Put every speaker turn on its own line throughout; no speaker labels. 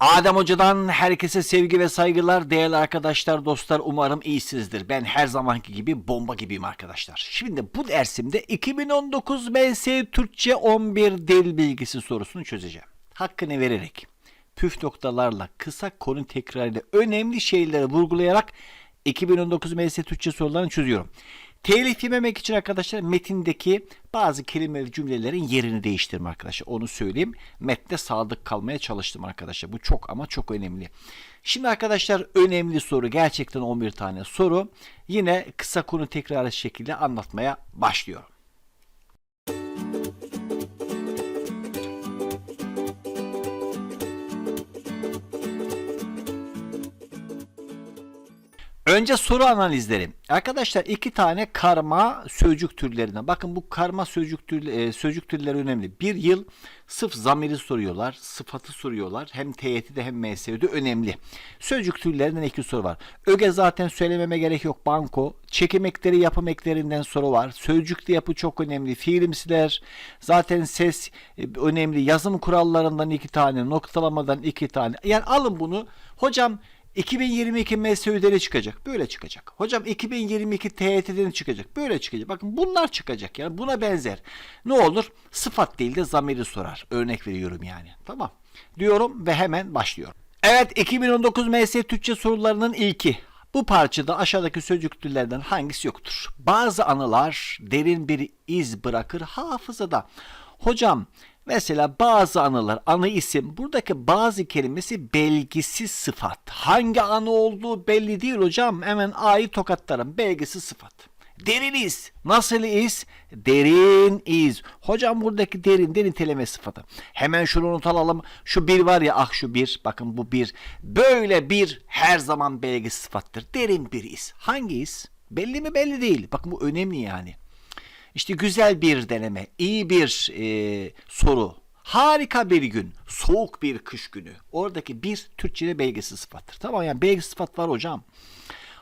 Adem Hoca'dan herkese sevgi ve saygılar. Değerli arkadaşlar, dostlar umarım iyisinizdir. Ben her zamanki gibi bomba gibiyim arkadaşlar. Şimdi bu dersimde 2019 MS Türkçe 11 dil bilgisi sorusunu çözeceğim. Hakkını vererek, püf noktalarla, kısa konu tekrarıyla önemli şeyleri vurgulayarak 2019 MS Türkçe sorularını çözüyorum. Telif yememek için arkadaşlar metindeki bazı kelime ve cümlelerin yerini değiştirme arkadaşlar. Onu söyleyeyim. Metne sadık kalmaya çalıştım arkadaşlar. Bu çok ama çok önemli. Şimdi arkadaşlar önemli soru. Gerçekten 11 tane soru. Yine kısa konu tekrarı şekilde anlatmaya başlıyorum. Önce soru analizleri. Arkadaşlar iki tane karma sözcük türlerinden. Bakın bu karma sözcük, tür, e, sözcük türleri önemli. Bir yıl sırf zamiri soruyorlar, sıfatı soruyorlar. Hem TYT'de hem MSÜ'de önemli. Sözcük türlerinden iki soru var. Öge zaten söylememe gerek yok. Banko. Çekim ekleri, yapım eklerinden soru var. Sözcükte yapı çok önemli. Fiilimsiler. Zaten ses e, önemli. Yazım kurallarından iki tane. Noktalamadan iki tane. Yani alın bunu. Hocam 2022 MSÜ'de çıkacak. Böyle çıkacak. Hocam 2022 TYT'den çıkacak. Böyle çıkacak. Bakın bunlar çıkacak yani. Buna benzer. Ne olur? Sıfat değil de zamiri sorar. Örnek veriyorum yani. Tamam. Diyorum ve hemen başlıyorum. Evet 2019 MS Türkçe sorularının ilki. Bu parçada aşağıdaki sözcük türlerden hangisi yoktur? Bazı anılar derin bir iz bırakır hafızada. Hocam Mesela bazı anılar, anı isim, buradaki bazı kelimesi belgisiz sıfat. Hangi anı olduğu belli değil hocam. Hemen A'yı tokatlarım. Belgisiz sıfat. Derin iz. Nasıl iz? Derin iz. Hocam buradaki derin de niteleme sıfatı. Hemen şunu not alalım. Şu bir var ya ah şu bir. Bakın bu bir. Böyle bir her zaman belgisiz sıfattır. Derin bir iz. Hangi iz? Belli mi belli değil. Bakın bu önemli yani. İşte güzel bir deneme, iyi bir e, soru, harika bir gün, soğuk bir kış günü. Oradaki bir Türkçe'de belgesiz sıfattır. Tamam yani belgesiz sıfat var hocam.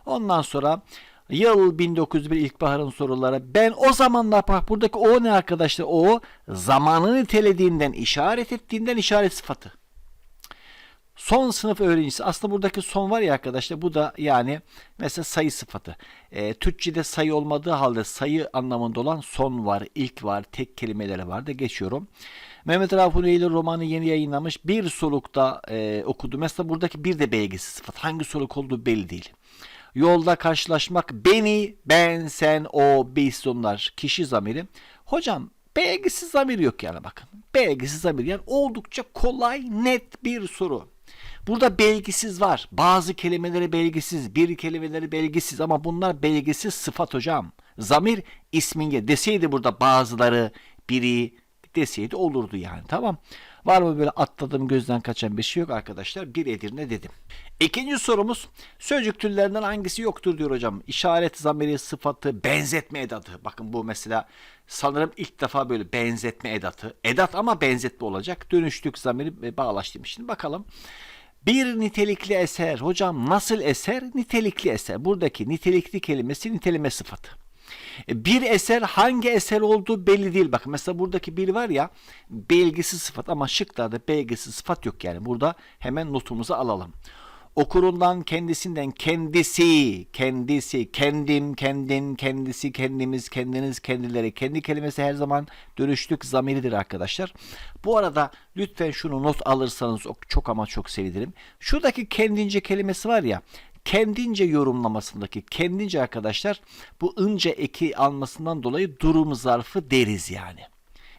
Ondan sonra yıl 1901 ilkbaharın soruları. Ben o zamanlar bak buradaki o ne arkadaşlar? O zamanı nitelediğinden, işaret ettiğinden işaret sıfatı. Son sınıf öğrencisi aslında buradaki son var ya arkadaşlar bu da yani mesela sayı sıfatı. E, Türkçe'de sayı olmadığı halde sayı anlamında olan son var, ilk var, tek kelimeleri var da geçiyorum. Mehmet Rauf Ureyli romanı yeni yayınlamış. Bir solukta e, okudu. Mesela buradaki bir de belgesiz sıfat. Hangi soluk olduğu belli değil. Yolda karşılaşmak beni, ben, sen, o, biz onlar kişi zamiri. Hocam belgisiz zamir yok yani bakın. Belgisiz zamir yani oldukça kolay net bir soru. Burada belgisiz var. Bazı kelimeleri belgisiz, bir kelimeleri belgisiz ama bunlar belgisiz sıfat hocam. Zamir isminge deseydi burada bazıları, biri deseydi olurdu yani tamam. Var mı böyle atladığım gözden kaçan bir şey yok arkadaşlar. Bir Edirne dedim. İkinci sorumuz sözcük türlerinden hangisi yoktur diyor hocam. İşaret, zamiri, sıfatı, benzetme edatı. Bakın bu mesela sanırım ilk defa böyle benzetme edatı. Edat ama benzetme olacak. Dönüştük zamiri ve bağlaç demiş. Şimdi bakalım. Bir nitelikli eser. Hocam nasıl eser? Nitelikli eser. Buradaki nitelikli kelimesi niteleme sıfatı. E, Bir eser hangi eser olduğu belli değil. Bakın mesela buradaki bir var ya belgisiz sıfat ama şıklarda belgisiz sıfat yok yani. Burada hemen notumuzu alalım. Okurundan kendisinden kendisi, kendisi, kendim, kendin, kendisi, kendimiz, kendiniz, kendileri. Kendi kelimesi her zaman dönüşlük zamiridir arkadaşlar. Bu arada lütfen şunu not alırsanız çok ama çok sevinirim. Şuradaki kendince kelimesi var ya kendince yorumlamasındaki kendince arkadaşlar bu ınca eki almasından dolayı durum zarfı deriz yani.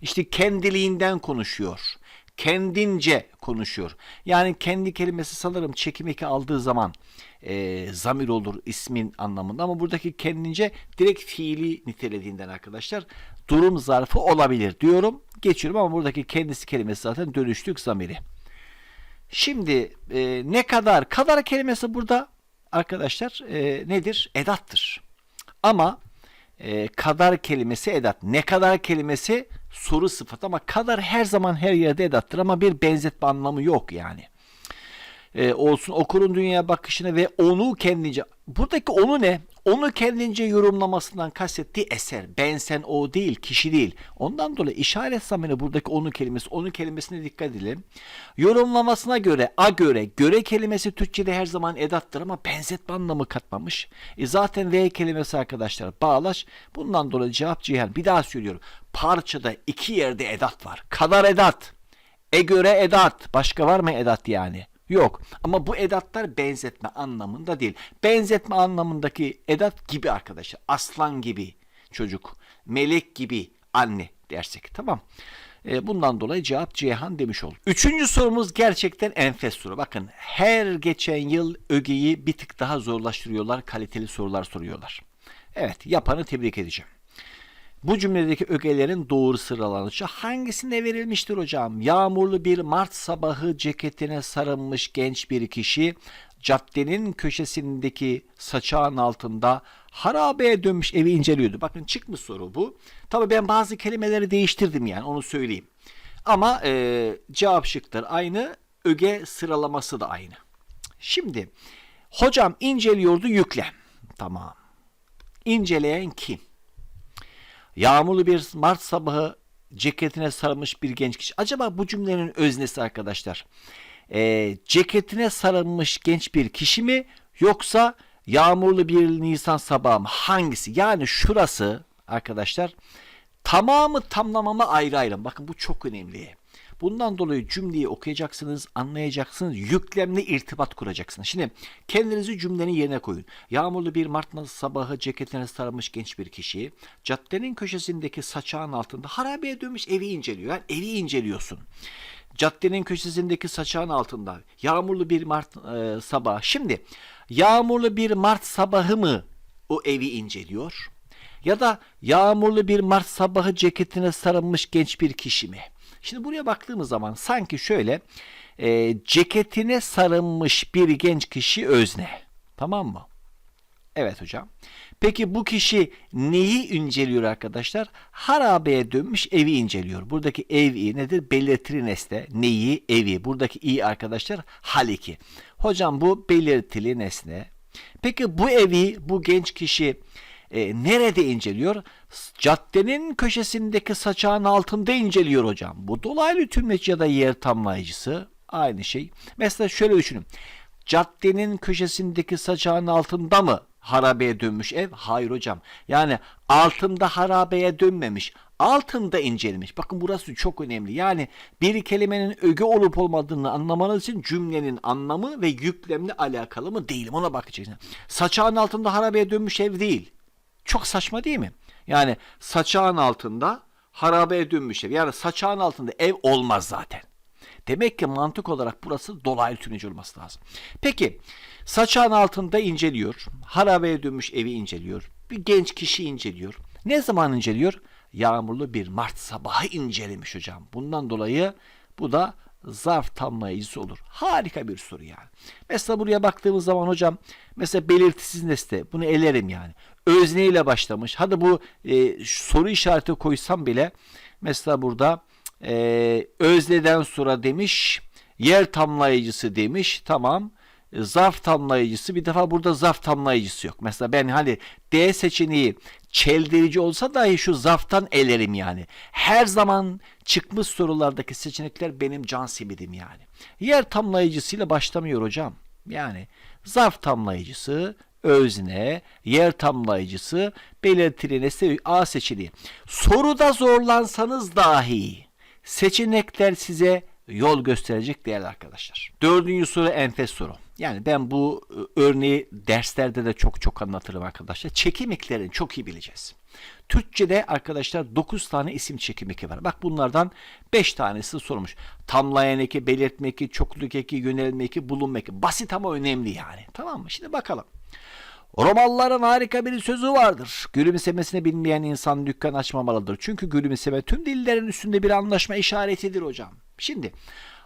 İşte kendiliğinden konuşuyor. Kendince konuşuyor. Yani kendi kelimesi sanırım çekim eki aldığı zaman e, zamir olur ismin anlamında ama buradaki kendince direkt fiili nitelediğinden arkadaşlar durum zarfı olabilir diyorum. Geçiyorum ama buradaki kendisi kelimesi zaten dönüştük zamiri. Şimdi e, ne kadar kadar kelimesi burada arkadaşlar e, nedir? Edattır. Ama e, kadar kelimesi edat. Ne kadar kelimesi soru sıfat ama kadar her zaman her yerde edattır ama bir benzetme anlamı yok yani. E, olsun okurun dünyaya bakışını ve onu kendince. Buradaki onu ne? Onu kendince yorumlamasından kastettiği eser. Ben sen o değil, kişi değil. Ondan dolayı işaret zamanı buradaki onu kelimesi, onu kelimesine dikkat edelim. Yorumlamasına göre, a göre, göre kelimesi Türkçe'de her zaman edattır ama benzetme anlamı katmamış. E zaten V kelimesi arkadaşlar bağlaç. Bundan dolayı cevap Cihan. Bir daha söylüyorum. Parçada iki yerde edat var. Kadar edat. E göre edat. Başka var mı edat yani? Yok. Ama bu edatlar benzetme anlamında değil. Benzetme anlamındaki edat gibi arkadaşlar. Aslan gibi çocuk. Melek gibi anne dersek. Tamam. E, bundan dolayı cevap Cihan demiş olduk. Üçüncü sorumuz gerçekten enfes soru. Bakın her geçen yıl ögeyi bir tık daha zorlaştırıyorlar. Kaliteli sorular soruyorlar. Evet yapanı tebrik edeceğim. Bu cümledeki ögelerin doğru sıralanışı hangisinde verilmiştir hocam? Yağmurlu bir Mart sabahı ceketine sarılmış genç bir kişi caddenin köşesindeki saçağın altında harabeye dönmüş evi inceliyordu. Bakın çıkmış soru bu. Tabii ben bazı kelimeleri değiştirdim yani onu söyleyeyim. Ama e, cevap şıklar aynı, öge sıralaması da aynı. Şimdi hocam inceliyordu yüklem. Tamam. İnceleyen kim? Yağmurlu bir Mart sabahı ceketine sarılmış bir genç kişi. Acaba bu cümlenin öznesi arkadaşlar e, ceketine sarılmış genç bir kişi mi yoksa yağmurlu bir Nisan sabahı mı? Hangisi? Yani şurası arkadaşlar tamamı tamlamama ayrı ayrı. Bakın bu çok önemli. Bundan dolayı cümleyi okuyacaksınız, anlayacaksınız, yüklemle irtibat kuracaksınız. Şimdi kendinizi cümlenin yerine koyun. Yağmurlu bir Mart sabahı ceketine sarılmış genç bir kişi caddenin köşesindeki saçağın altında harabeye dönmüş evi inceliyor. Yani evi inceliyorsun. Caddenin köşesindeki saçağın altında yağmurlu bir Mart e, sabahı. Şimdi yağmurlu bir Mart sabahı mı o evi inceliyor? Ya da yağmurlu bir Mart sabahı ceketine sarılmış genç bir kişi mi? Şimdi buraya baktığımız zaman sanki şöyle e, ceketine sarılmış bir genç kişi özne. Tamam mı? Evet hocam. Peki bu kişi neyi inceliyor arkadaşlar? Harabeye dönmüş evi inceliyor. Buradaki evi nedir? Belirtili nesne. Neyi? Evi. Buradaki i arkadaşlar hal 2. Hocam bu belirtili nesne. Peki bu evi bu genç kişi e, nerede inceliyor? Caddenin köşesindeki saçağın altında inceliyor hocam. Bu dolaylı tümleç ya da yer tamlayıcısı aynı şey. Mesela şöyle düşünün. Caddenin köşesindeki saçağın altında mı harabeye dönmüş ev? Hayır hocam. Yani altında harabeye dönmemiş. Altında incelemiş. Bakın burası çok önemli. Yani bir kelimenin öge olup olmadığını anlamanız için cümlenin anlamı ve yüklemle alakalı mı değil mi? Ona bakacaksın. Saçağın altında harabeye dönmüş ev değil. Çok saçma değil mi? Yani saçağın altında harabeye dönmüş ev. Yani saçağın altında ev olmaz zaten. Demek ki mantık olarak burası dolaylı tümleci olması lazım. Peki saçağın altında inceliyor. Harabeye dönmüş evi inceliyor. Bir genç kişi inceliyor. Ne zaman inceliyor? Yağmurlu bir Mart sabahı incelemiş hocam. Bundan dolayı bu da zarf tamlayıcısı olur. Harika bir soru yani. Mesela buraya baktığımız zaman hocam mesela belirtisiz nesne bunu elerim yani. Özne ile başlamış. Hadi bu e, soru işareti koysam bile mesela burada e, özneden sonra demiş yer tamlayıcısı demiş tamam zarf tamlayıcısı bir defa burada zarf tamlayıcısı yok. Mesela ben hani D seçeneği çeldirici olsa dahi şu zarftan elerim yani. Her zaman çıkmış sorulardaki seçenekler benim can simidim yani. Yer tamlayıcısıyla başlamıyor hocam. Yani zarf tamlayıcısı, özne, yer tamlayıcısı, belirtili nesne A seçeneği. Soruda zorlansanız dahi seçenekler size yol gösterecek değerli arkadaşlar. Dördüncü soru enfes soru. Yani ben bu e, örneği derslerde de çok çok anlatırım arkadaşlar. Çekim eklerini çok iyi bileceğiz. Türkçe'de arkadaşlar 9 tane isim çekim eki var. Bak bunlardan 5 tanesi sormuş. Tamlayan eki, belirtme eki, çokluk eki, yönelme eki, bulunma eki. Basit ama önemli yani. Tamam mı? Şimdi bakalım. Romalıların harika bir sözü vardır. Gülümsemesini bilmeyen insan dükkan açmamalıdır. Çünkü gülümseme tüm dillerin üstünde bir anlaşma işaretidir hocam. Şimdi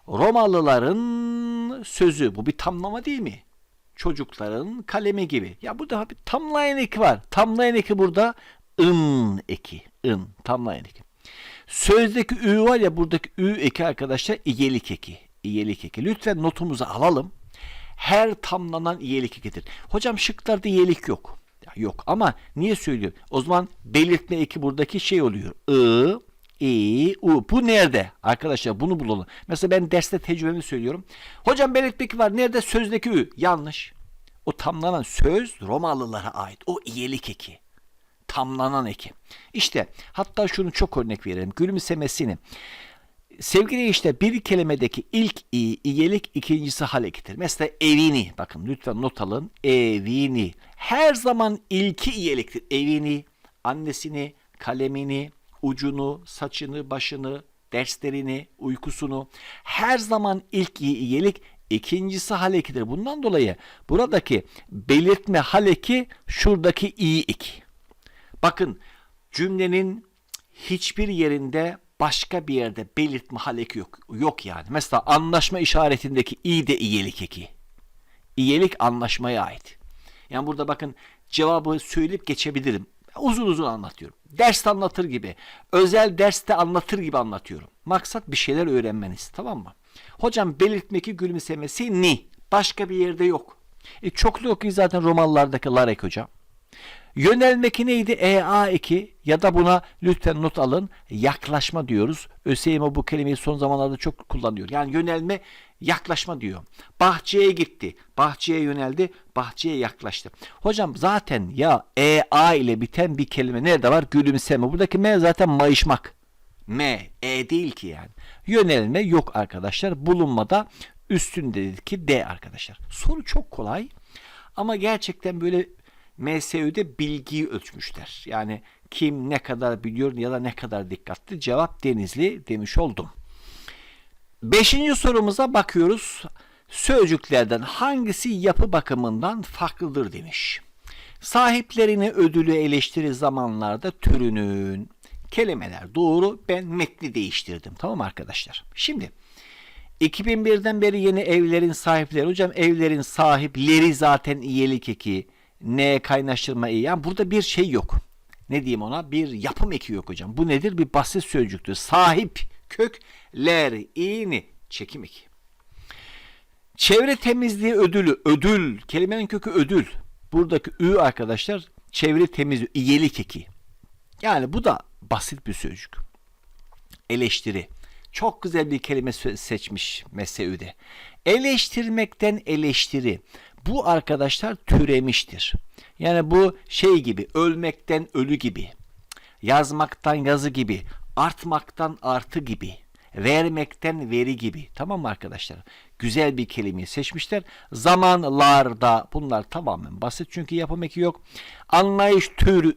Romalıların sözü bu bir tamlama değil mi? Çocukların kalemi gibi. Ya burada bir tamlayan eki var. Tamlayan eki burada ın eki. ın tamlayan eki. Sözdeki ü var ya buradaki ü eki arkadaşlar iyelik eki. İyelik eki. Lütfen notumuzu alalım. Her tamlanan iyelik ekidir. Hocam şıklarda iyelik yok. Ya yok ama niye söylüyor? O zaman belirtme eki buradaki şey oluyor. I, i, u. Bu nerede? Arkadaşlar bunu bulalım. Mesela ben derste tecrübemi söylüyorum. Hocam belirtme eki var. Nerede? Sözdeki ü. Yanlış. O tamlanan söz Romalılara ait. O iyelik eki. Tamlanan eki. İşte hatta şunu çok örnek verelim. Gülümsemesini. Sevgili işte bir kelimedeki ilk i, iyelik ikincisi harekettir. Mesela evini bakın lütfen not alın. Evini. Her zaman ilki iyeliktir. Evini, annesini, kalemini, ucunu, saçını, başını, derslerini, uykusunu. Her zaman ilk i, iyelik ikincisi halekidir. Bundan dolayı buradaki belirtme haleki şuradaki i iki. Bakın cümlenin hiçbir yerinde başka bir yerde belirtme haleki yok. Yok yani. Mesela anlaşma işaretindeki i de iyelik eki. İyelik anlaşmaya ait. Yani burada bakın cevabı söyleyip geçebilirim. Uzun uzun anlatıyorum. Derste anlatır gibi. Özel derste anlatır gibi anlatıyorum. Maksat bir şeyler öğrenmeniz. Tamam mı? Hocam belirtmeki gülümsemesi ni. Başka bir yerde yok. E, çoklu okuyu zaten Romalılardaki larek hocam. Yönelmeki neydi? EA2 ya da buna lütfen not alın. Yaklaşma diyoruz. ÖSYM bu kelimeyi son zamanlarda çok kullanıyor. Yani yönelme yaklaşma diyor. Bahçeye gitti. Bahçeye yöneldi. Bahçeye yaklaştı. Hocam zaten ya EA ile biten bir kelime nerede var? Gülümseme. Buradaki M zaten mayışmak. M, E değil ki yani. Yönelme yok arkadaşlar. Bulunmada üstündeki D arkadaşlar. Soru çok kolay. Ama gerçekten böyle MSÜ'de bilgiyi ölçmüşler. Yani kim ne kadar biliyor ya da ne kadar dikkatli cevap Denizli demiş oldum. Beşinci sorumuza bakıyoruz. Sözcüklerden hangisi yapı bakımından farklıdır demiş. Sahiplerini ödülü eleştiri zamanlarda türünün kelimeler doğru ben metni değiştirdim tamam arkadaşlar. Şimdi 2001'den beri yeni evlerin sahipleri hocam evlerin sahipleri zaten iyilik eki ne kaynaştırma iyi. Yani burada bir şey yok. Ne diyeyim ona? Bir yapım eki yok hocam. Bu nedir? Bir basit sözcüktür. Sahip kökler ini çekim eki. Çevre temizliği ödülü. Ödül. Kelimenin kökü ödül. Buradaki ü arkadaşlar çevre temizliği. iyilik eki. Yani bu da basit bir sözcük. Eleştiri. Çok güzel bir kelime seçmiş Mesnevi'de. Eleştirmekten eleştiri. Bu arkadaşlar türemiştir. Yani bu şey gibi ölmekten ölü gibi. Yazmaktan yazı gibi. Artmaktan artı gibi. Vermekten veri gibi. Tamam mı arkadaşlar? Güzel bir kelimeyi seçmişler. Zamanlarda bunlar tamamen basit çünkü yapım eki yok. Anlayış türü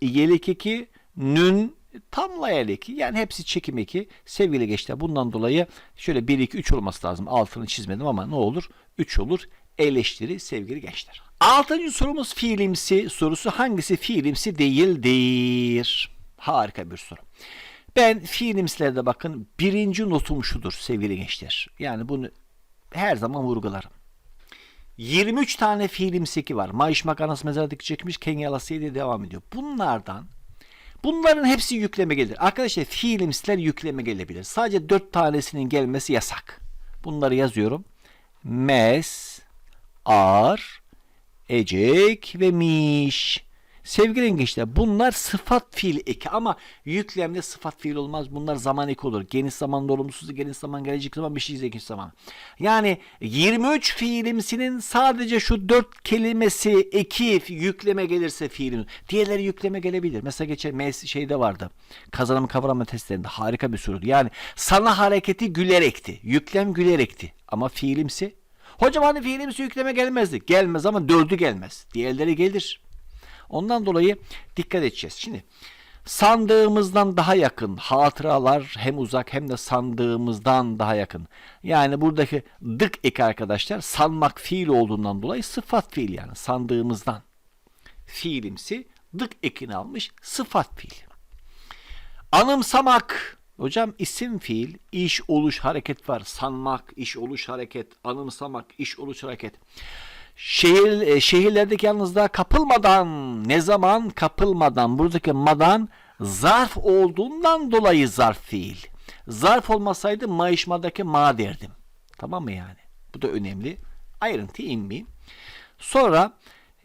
iyelik eki nün tamlayan eki yani hepsi çekim eki sevgili gençler bundan dolayı şöyle 1 2 3 olması lazım altını çizmedim ama ne olur 3 olur eleştiri sevgili gençler. Altıncı sorumuz fiilimsi sorusu hangisi fiilimsi değildir? Harika bir soru. Ben fiilimsilerde bakın birinci notum şudur sevgili gençler. Yani bunu her zaman vurgularım. 23 tane fiilimseki var. Mayışmak anası mezarı çekmiş Kenyalası'ya diye devam ediyor. Bunlardan Bunların hepsi yükleme gelir. Arkadaşlar fiilimsiler yükleme gelebilir. Sadece 4 tanesinin gelmesi yasak. Bunları yazıyorum. Mes, ar, ecek ve miş. Sevgili gençler bunlar sıfat fiil eki ama yüklemde sıfat fiil olmaz. Bunlar zaman eki olur. Geniş zamanda olumsuz, geniş zaman gelecek zaman bir şey zeki zaman. Yani 23 fiilimsinin sadece şu 4 kelimesi eki yükleme gelirse fiilin. Diğerleri yükleme gelebilir. Mesela geçen mes şeyde vardı. Kazanım kavrama testlerinde harika bir soru. Yani sana hareketi gülerekti. Yüklem gülerekti. Ama fiilimsi Hocam hani fiilimsi yükleme gelmezdi. Gelmez ama dördü gelmez. Diğerleri gelir. Ondan dolayı dikkat edeceğiz. Şimdi sandığımızdan daha yakın hatıralar hem uzak hem de sandığımızdan daha yakın. Yani buradaki dık ek arkadaşlar sanmak fiil olduğundan dolayı sıfat fiil yani sandığımızdan. Fiilimsi dık ekini almış sıfat fiil. Anımsamak Hocam isim fiil, iş, oluş, hareket var. Sanmak, iş, oluş, hareket. Anımsamak, iş, oluş, hareket. Şehir, e, şehirlerdeki yalnızlığa kapılmadan, ne zaman kapılmadan, buradaki madan zarf olduğundan dolayı zarf fiil. Zarf olmasaydı mayışmadaki ma derdim. Tamam mı yani? Bu da önemli. Ayrıntı inmeyeyim. Sonra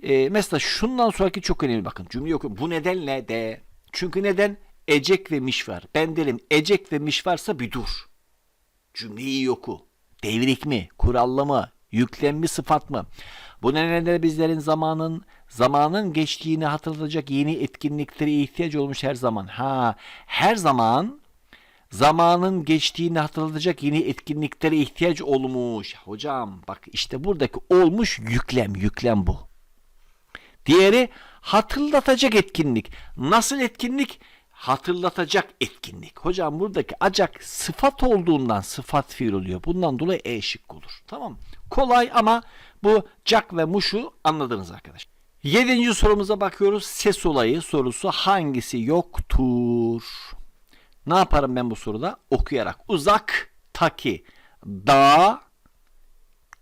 Ee, mesela şundan sonraki çok önemli bakın. Cümle oku. Bu nedenle de. Çünkü neden? Ecek ve miş var. Ben derim ecek ve miş varsa bir dur. Cümleyi iyi oku. Devrik mi? Yüklem mi? Sıfat mı? Bu nedenle bizlerin zamanın zamanın geçtiğini hatırlatacak yeni etkinliklere ihtiyaç olmuş her zaman. Ha, her zaman zamanın geçtiğini hatırlatacak yeni etkinliklere ihtiyaç olmuş. Hocam bak işte buradaki olmuş yüklem, yüklem bu. Diğeri hatırlatacak etkinlik. Nasıl etkinlik? Hatırlatacak etkinlik. Hocam buradaki acak sıfat olduğundan sıfat fiil oluyor. Bundan dolayı e şık olur. Tamam Kolay ama bu cak ve muşu anladınız arkadaşlar. Yedinci sorumuza bakıyoruz. Ses olayı sorusu hangisi yoktur? Ne yaparım ben bu soruda? Okuyarak. Uzak, taki, dağ,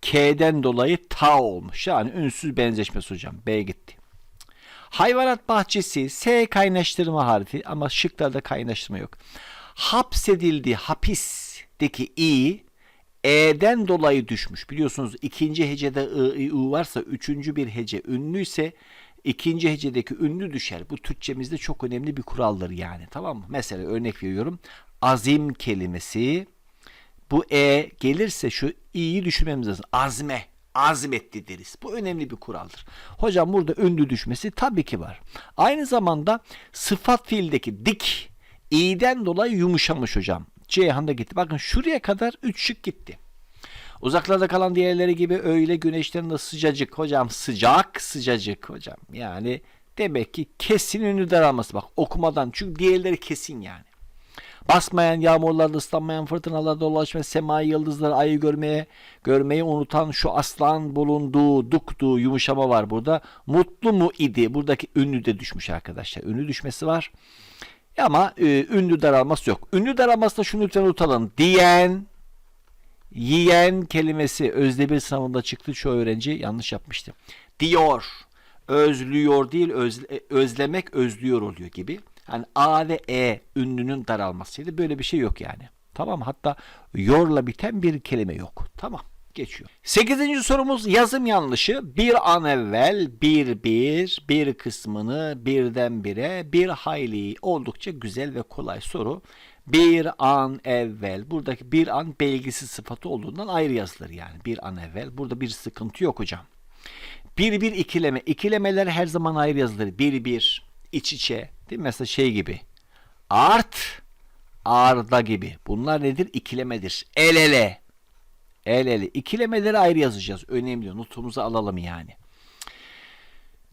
K'den dolayı ta olmuş. Yani ünsüz benzeşmesi hocam. B gitti. Hayvanat bahçesi S kaynaştırma harfi ama şıklarda kaynaştırma yok. Hapsedildi hapisteki i e'den dolayı düşmüş. Biliyorsunuz ikinci hecede ı, i, u varsa üçüncü bir hece ünlüyse ikinci hecedeki ünlü düşer. Bu Türkçemizde çok önemli bir kuraldır yani. Tamam mı? Mesela örnek veriyorum. Azim kelimesi bu e gelirse şu i'yi düşünmemiz lazım. Azme, azmetti deriz. Bu önemli bir kuraldır. Hocam burada ünlü düşmesi tabii ki var. Aynı zamanda sıfat fiildeki dik i'den dolayı yumuşamış hocam. Ceyhan da gitti. Bakın şuraya kadar 3 şık gitti. Uzaklarda kalan diğerleri gibi öyle güneşten de sıcacık hocam sıcak sıcacık hocam. Yani demek ki kesin ünlü daralması bak okumadan çünkü diğerleri kesin yani. Basmayan yağmurlarda ıslanmayan fırtınalarda dolaşma semai yıldızları ayı görmeye görmeyi unutan şu aslan bulunduğu duktu yumuşama var burada. Mutlu mu idi? Buradaki ünlü de düşmüş arkadaşlar. Ünlü düşmesi var. Ama e, ünlü daralması yok. Ünlü daralması da şunu lütfen unutalım. Diyen, yiyen kelimesi özde bir sınavında çıktı. Çoğu öğrenci yanlış yapmıştı. Diyor, özlüyor değil, özle, özlemek özlüyor oluyor gibi. Yani A ve E ünlünün daralmasıydı. Böyle bir şey yok yani. Tamam Hatta yorla biten bir kelime yok. Tamam geçiyor. Sekizinci sorumuz yazım yanlışı. Bir an evvel bir bir bir kısmını birdenbire bir hayli oldukça güzel ve kolay soru. Bir an evvel buradaki bir an belgisi sıfatı olduğundan ayrı yazılır yani bir an evvel. Burada bir sıkıntı yok hocam. Bir bir ikileme. İkilemeler her zaman ayrı yazılır. Bir bir iç içe değil mi? Mesela şey gibi. Art arda gibi. Bunlar nedir? İkilemedir. El ele. El ele. İkilemeleri ayrı yazacağız. Önemli. Notumuzu alalım yani.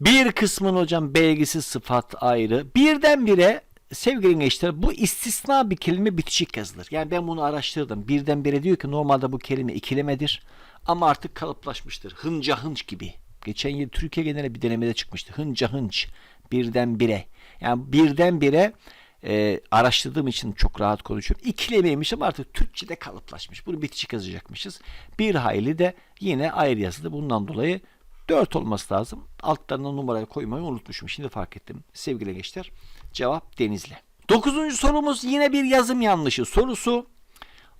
Bir kısmın hocam belgisi sıfat ayrı. Birdenbire sevgili gençler bu istisna bir kelime bitişik yazılır. Yani ben bunu araştırdım. Birdenbire diyor ki normalde bu kelime ikilemedir. Ama artık kalıplaşmıştır. Hınca hınç gibi. Geçen yıl Türkiye genelinde bir denemede çıkmıştı. Hınca hınç. Birdenbire. Yani birdenbire e, araştırdığım için çok rahat konuşuyorum. İkilemeymiş ama artık Türkçe'de kalıplaşmış. Bunu bitişik yazacakmışız. Bir hayli de yine ayrı yazılı. Bundan dolayı 4 olması lazım. Altlarına numarayı koymayı unutmuşum. Şimdi fark ettim. Sevgili gençler cevap Denizli. Dokuzuncu sorumuz yine bir yazım yanlışı sorusu.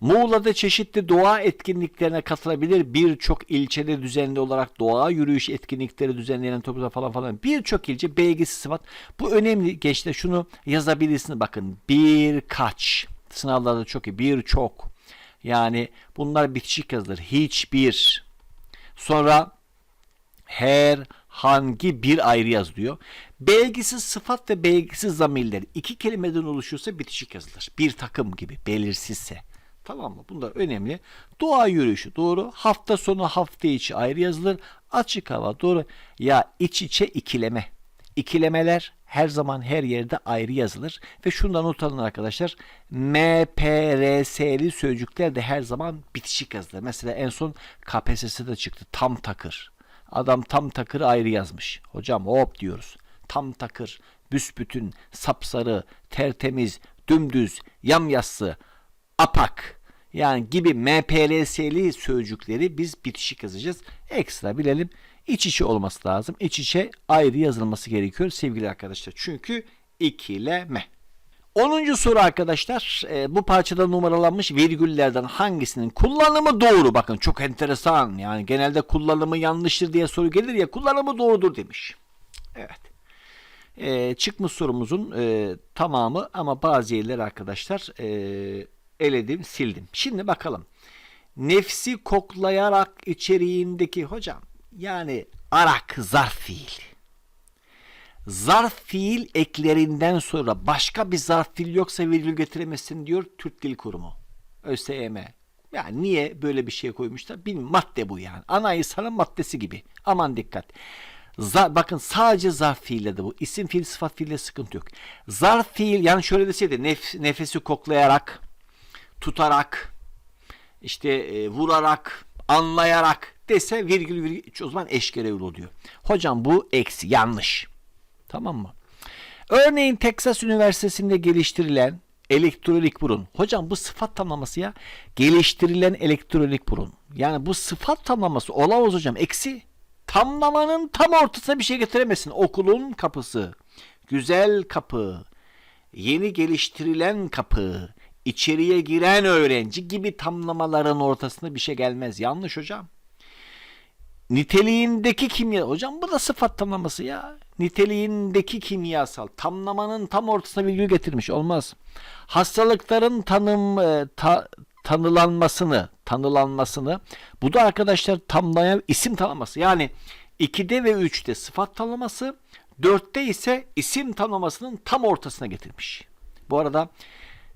Muğla'da çeşitli doğa etkinliklerine katılabilir. Birçok ilçede düzenli olarak doğa yürüyüş etkinlikleri düzenlenen topluluklar falan falan. Birçok ilçe belgesi sıfat. Bu önemli gençler şunu yazabilirsiniz. Bakın birkaç. Sınavlarda çok iyi. Birçok. Yani bunlar bitişik yazılır. Hiçbir. Sonra her hangi bir ayrı yazılıyor. Belgisiz sıfat ve belgisiz zamirler iki kelimeden oluşuyorsa bitişik yazılır. Bir takım gibi belirsizse. Tamam mı? Bunlar önemli. Doğa yürüyüşü doğru. Hafta sonu hafta içi ayrı yazılır. Açık hava doğru. Ya iç içe ikileme. İkilemeler her zaman her yerde ayrı yazılır. Ve şundan utanın arkadaşlar. MPRS'li sözcükler de her zaman bitişik yazılır. Mesela en son KPSS'de çıktı. Tam takır. Adam tam takırı ayrı yazmış. Hocam hop diyoruz. Tam takır, büsbütün, sapsarı, tertemiz, dümdüz, yamyassı, apak yani gibi MPLS'li sözcükleri biz bitişik yazacağız. Ekstra bilelim. İç içe olması lazım. İç içe ayrı yazılması gerekiyor sevgili arkadaşlar. Çünkü ikileme. 10. soru arkadaşlar. E, bu parçada numaralanmış virgüllerden hangisinin kullanımı doğru? Bakın çok enteresan. Yani genelde kullanımı yanlıştır diye soru gelir ya kullanımı doğrudur demiş. Evet. E, çıkmış sorumuzun e, tamamı ama bazı yerleri arkadaşlar e, eledim sildim. Şimdi bakalım. Nefsi koklayarak içeriğindeki hocam yani arak zarf fiil. Zarf fiil eklerinden sonra başka bir zarf fiil yoksa virgül getiremezsin diyor Türk Dil Kurumu. ÖSYM. Yani niye böyle bir şey koymuşlar? Bilmiyorum. Madde bu yani. Anayasanın maddesi gibi. Aman dikkat. Za- bakın sadece zarf fiille de bu. İsim fiil, sıfat fiille sıkıntı yok. Zarf fiil yani şöyle deseydi nef- nefesi koklayarak, tutarak, işte e, vurarak, anlayarak dese virgül virgül o zaman eş görevli oluyor. Hocam bu eksi yanlış. Tamam mı? Örneğin Texas Üniversitesi'nde geliştirilen elektronik burun. Hocam bu sıfat tamlaması ya. Geliştirilen elektronik burun. Yani bu sıfat tamlaması olamaz hocam. Eksi. Tamlamanın tam ortasına bir şey getiremezsin. Okulun kapısı. Güzel kapı. Yeni geliştirilen kapı. İçeriye giren öğrenci gibi tamlamaların ortasına bir şey gelmez. Yanlış hocam. Niteliğindeki kimya hocam bu da sıfat tamlaması ya. Niteliğindeki kimyasal tamlamanın tam ortasına virgül getirmiş olmaz. Hastalıkların tanım e, ta- tanılanmasını tanılanmasını bu da arkadaşlar tamlayan isim tanıması. Yani 2'de ve 3'te sıfat tanıması 4'te ise isim tanımasının tam ortasına getirmiş. Bu arada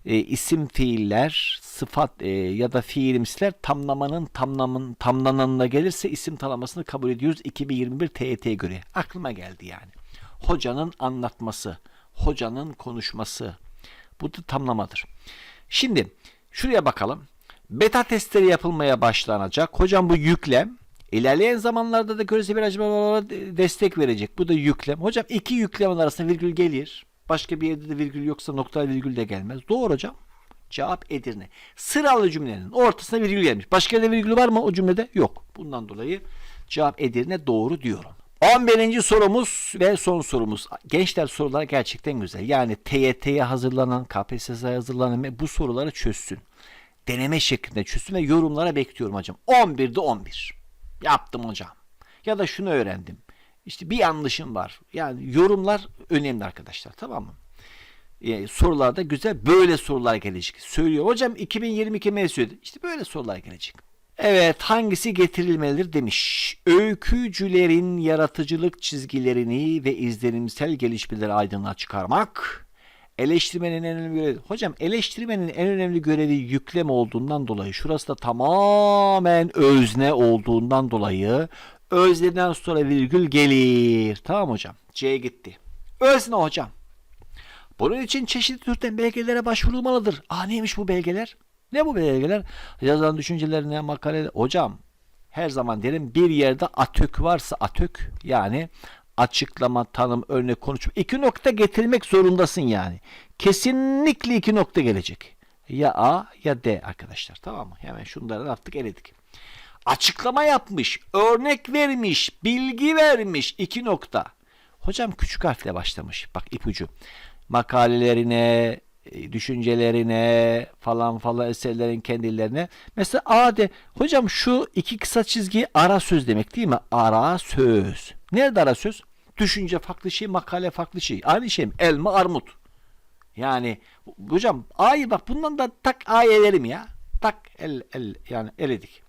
e, isim fiiller, sıfat e, ya da fiilimsiler tamlamanın tamlamın tamlananına gelirse isim tanımasını kabul ediyoruz 2021 TET'ye göre. Aklıma geldi yani. Hocanın anlatması, hocanın konuşması. Bu da tamlamadır. Şimdi şuraya bakalım. Beta testleri yapılmaya başlanacak. Hocam bu yüklem. İlerleyen zamanlarda da görürse bir acaba destek verecek. Bu da yüklem. Hocam iki yüklemin arasında virgül gelir. Başka bir yerde de virgül yoksa nokta virgül de gelmez. Doğru hocam. Cevap Edirne. Sıralı cümlenin ortasına virgül gelmiş. Başka yerde virgül var mı o cümlede? Yok. Bundan dolayı cevap Edirne doğru diyorum. 11. sorumuz ve son sorumuz. Gençler sorular gerçekten güzel. Yani TYT'ye hazırlanan, KPSS'ye hazırlanan bu soruları çözsün. Deneme şeklinde çözsün ve yorumlara bekliyorum hocam. 11'de 11. Yaptım hocam. Ya da şunu öğrendim. İşte bir yanlışım var. Yani yorumlar önemli arkadaşlar tamam mı? e, sorularda güzel böyle sorular gelecek. Söylüyor. Hocam 2022 MSÜ'de işte böyle sorular gelecek. Evet hangisi getirilmelidir demiş. Öykücülerin yaratıcılık çizgilerini ve izlenimsel gelişmeleri aydınlığa çıkarmak. Eleştirmenin en önemli görevi. Hocam eleştirmenin en önemli görevi yüklem olduğundan dolayı şurası da tamamen özne olduğundan dolayı özneden sonra virgül gelir. Tamam hocam. C gitti. Özne hocam. Bunun için çeşitli türden belgelere başvurulmalıdır. Aa neymiş bu belgeler? Ne bu belgeler? Yazılan düşüncelerine, makale. Hocam her zaman derim bir yerde atök varsa atök yani açıklama, tanım, örnek, konuşma. iki nokta getirmek zorundasın yani. Kesinlikle iki nokta gelecek. Ya A ya D arkadaşlar. Tamam mı? Hemen şunları attık eledik. Açıklama yapmış, örnek vermiş, bilgi vermiş. iki nokta. Hocam küçük harfle başlamış. Bak ipucu makalelerine, e, düşüncelerine falan falan eserlerin kendilerine. Mesela A de hocam şu iki kısa çizgi ara söz demek değil mi? Ara söz. Nerede ara söz? Düşünce farklı şey, makale farklı şey. Aynı şey mi? Elma, armut. Yani hocam A'yı bak bundan da tak A'yı elerim ya. Tak el, el yani eledik.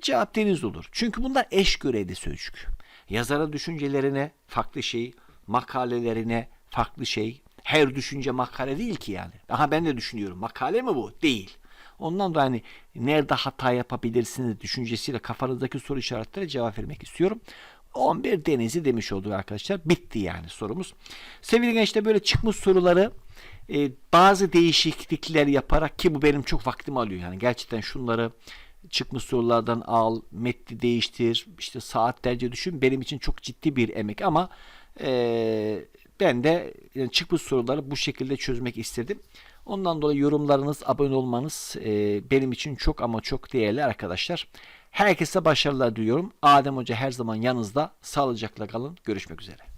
Cevap deniz olur. Çünkü bunlar eş görevli sözcük. Yazarın düşüncelerine farklı şey, makalelerine farklı şey. Her düşünce makale değil ki yani. Aha ben de düşünüyorum. Makale mi bu? Değil. Ondan da hani nerede hata yapabilirsiniz düşüncesiyle kafanızdaki soru işaretlerine cevap vermek istiyorum. 11 denizi demiş olduk arkadaşlar. Bitti yani sorumuz. Sevgili gençler böyle çıkmış soruları e, bazı değişiklikler yaparak ki bu benim çok vaktimi alıyor. Yani gerçekten şunları çıkmış sorulardan al, metni değiştir, işte saatlerce düşün. Benim için çok ciddi bir emek ama e, ben de yani çıkmış soruları bu şekilde çözmek istedim. Ondan dolayı yorumlarınız, abone olmanız e, benim için çok ama çok değerli arkadaşlar. Herkese başarılar diliyorum. Adem Hoca her zaman yanınızda. Sağlıcakla kalın. Görüşmek üzere.